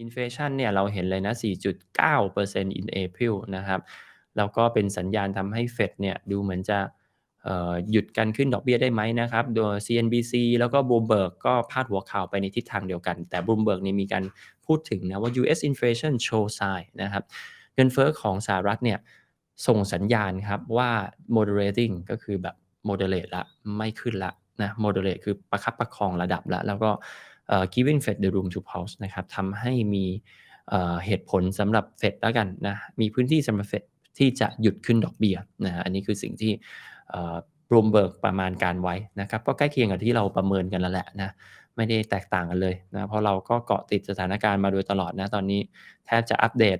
อินเฟชันเนี่ยเราเห็นเลยนะ 4.9% in April นะครับแล้วก็เป็นสัญญาณทำให้เฟดเนี่ยดูเหมือนจะหยุดการขึ้นดอกเบี้ยได้ไหมนะครับ โดย CNBC แล้วก็ Bloomberg ก็พาดหัวข่าวไปในทิศทางเดียวกัน แต่ Bloomberg เนี่มีการพูดถึงนะว่า US inflation show sign นะครับ เงินเฟ้อของสหรัฐเนี่ยส่งสัญญาณครับว่า moderating ก็คือแบบ moderate ละ ไม่ขึ้นละนะ moderate คือประคับประคองระดับละ แล้วก็ giving Fed the room to pause นะครับทำให้มีเอ่อเหตุผลสำหรับเฟดแล้วกันนะมีพื้นที่สำหรับเฟดที่จะหยุดขึ้นดอกเบี้ยนะอันนี้คือสิ่งที่เอ่อ Bloomberg ประมาณการไว้นะครับก็ใกล้เคียงกับที่เราประเมินกันแล้วแหละนะไม่ได้แตกต่างกันเลยนะเพราะเราก็เกาะติดสถานการณ์มาโดยตลอดนะตอนนี้แทบจะอัปเดต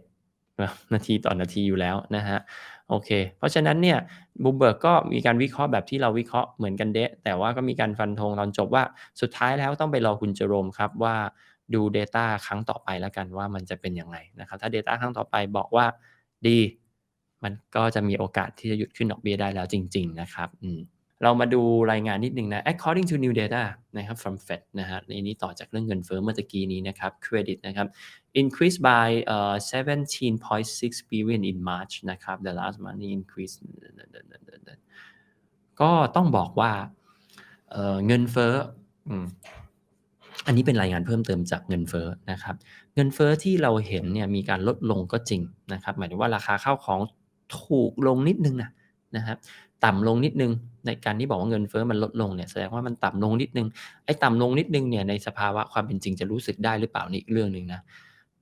นาทีต่อนาทีอยู่แล้วนะฮะ โอเค เพราะฉะนั้นเนี่ยบูเบิร์กก็มีการวิเคราะห์แบบที่เราวิเคราะห์เหมือนกันเดะ แต่ว่าก็มีการฟันธงตอนจบว่าสุดท้ายแล้วต้องไปรอคุณเจโรมครับว่าดู Data ครั้งต่อไปแล้วกันว่ามันจะเป็นยังไงนะครับ ถ้า Data ครั้งต่อไปบอกว่าดี มันก็จะมีโอกาสที่จะหยุดขึ้นดอกเบี้ยได้แล้วจริง ๆ นะครับ อืม เรามาดูรายงานนิดนึงนะ according to new data นะครับ from Fed นะฮะในนี้ต่อจากเรื่องเงินเฟ้อเมื่อตะกี้นี้นะครับ credit นะครับ increased by uh, 17.6 billion in March นะครับ the last money increase ก็ต้องบอกว่าเงินเฟ้ออันนี้เป็นรายงานเพิ่มเติมจากเงินเฟ้อนะครับ เงินเฟ้อที่เราเห็นเนี่ยมีการลดลงก็จริงนะครับ หมายถึงว่าราคาข้าวของถูกลงนิดนึงนะ นะครับต่ำลงนิดนึงในการที่บอกว่าเงินเฟ้อมันลดลงเนี่ยแสดงว่ามันต่ำลงนิดนึงไอ้ต่ำลงนิดนึงเนี่ยในสภาวะความเป็นจริงจะรู้สึกได้หรือเปล่านี่อีกเรื่องหนึ่งนะ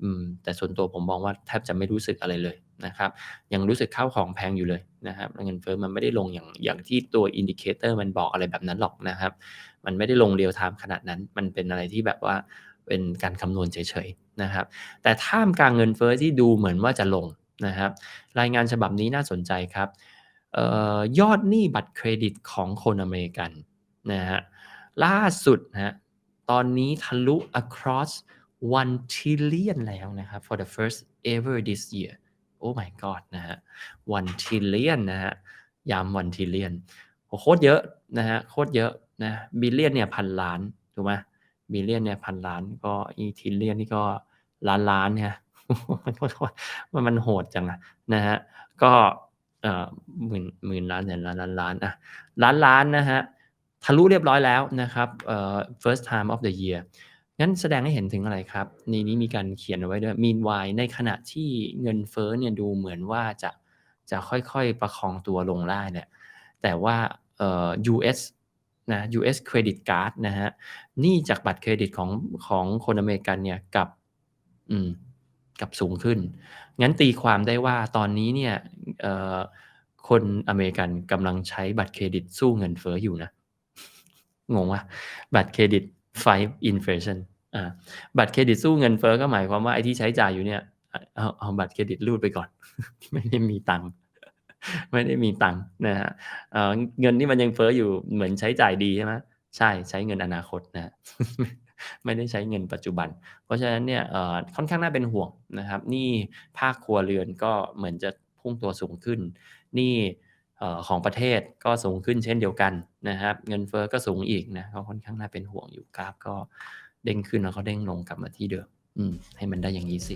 อืมแต่ส่วนตัวผมมองว่าแทบจะไม่รู้สึกอะไรเลยนะครับ ยังรู้สึกข้าวของแพงอยู่เลยนะครับเงินเฟ้อมันไม่ได้ลงอย่างอย่างที่ตัวอินดิเคเตอร์มันบอกอะไรแบบนั้นหรอกนะครับ มันไม่ได้ลงเรียลไทม์ขนาดนั้น มันเป็นอะไรที่แบบว่าเป็นการคำนวณเฉยๆนะครับ แต่ท่ามกลางเงินเฟ้อที่ดูเหมือนว่าจะลงนะครับ รายงานฉบับนี้น่าสนใจครับ ยอดหนี้บัตรเครดิตของคนอเมริกันนะฮะล่าสุดนะฮะตอนนี้ทะลุ across 1 trillion แล้วนะครับ for the first ever this year โอ้ my god นะฮะ1 trillion นะฮะย้ำ1 trillion โคตรเยอะนะฮะโคตรเยอะนะบิลเลียนเนี่ยพันล้านถูกไหมบิลเลียนเนี่ยพันล้านก็อีทิลเลียนนี่ก็ล้านล้านเนี่ยมันมันมันโหดจังอะนะฮะก็ หมื่นหมื่นล้านแสนล้านล้านล้านอะล้านล้านนะฮะทะลุเรียบร้อยแล้วนะครับเอ่อ first time of the year งั้นแสดงให้เห็นถึงอะไรครับในนี้มีการเขียนเอาไว้ด้วย meanwhile ในขณะที่เงินเฟ้อเนี่ยดูเหมือนว่าจะจะค่อยๆ ประคองตัวลงได้เนี่ยแต่ว่าเอ่อ US นะ US Credit Card นะฮะหนี่จากบัตรเครดิตของของคนอเมริกันเนี่ยกับอืม กับสูงขึ้น งั้นตีความได้ว่าตอนนี้เนี่ยคนอเมริกันกำลังใช้บัตรเครดิตสู้เงินเฟ้ออยู่นะ งงวะบัตรเครดิต fight inflation อ่าบัตรเครดิตสู้เงินเฟ้อก็หมายความว่าไอ้ที่ใช้จ่ายอยู่เนี่ยเอาเอาบัตรเครดิตรูดไปก่อน ไม่ได้มีตังค์ไม่ได้มีตังค์นะฮะเเงินที่มันยังเฟ้ออยู่เหมือนใช้จ่ายดีใช่ไหมใช่ใช้เงินอนาคตนะ ไม่ได้ใช้เงินปัจจุบัน เพราะฉะนั้นเนี่ยค่อนข้างน่าเป็นห่วงนะครับนี่ภาคครัวเรือนก็เหมือนจะพุ่งตัวสูงขึ้นนี่ของประเทศก็สูงขึ้นเช่นเดียวกันนะครับ เงินเฟ้อก็สูงอีกนะก็ค่อนข้างน่าเป็นห่วงอยู่กราฟก็เด้งขึ้นแล้วก็เด้งลงกลับมาที่เดิมอืมให้มันได้อย่างนี้สิ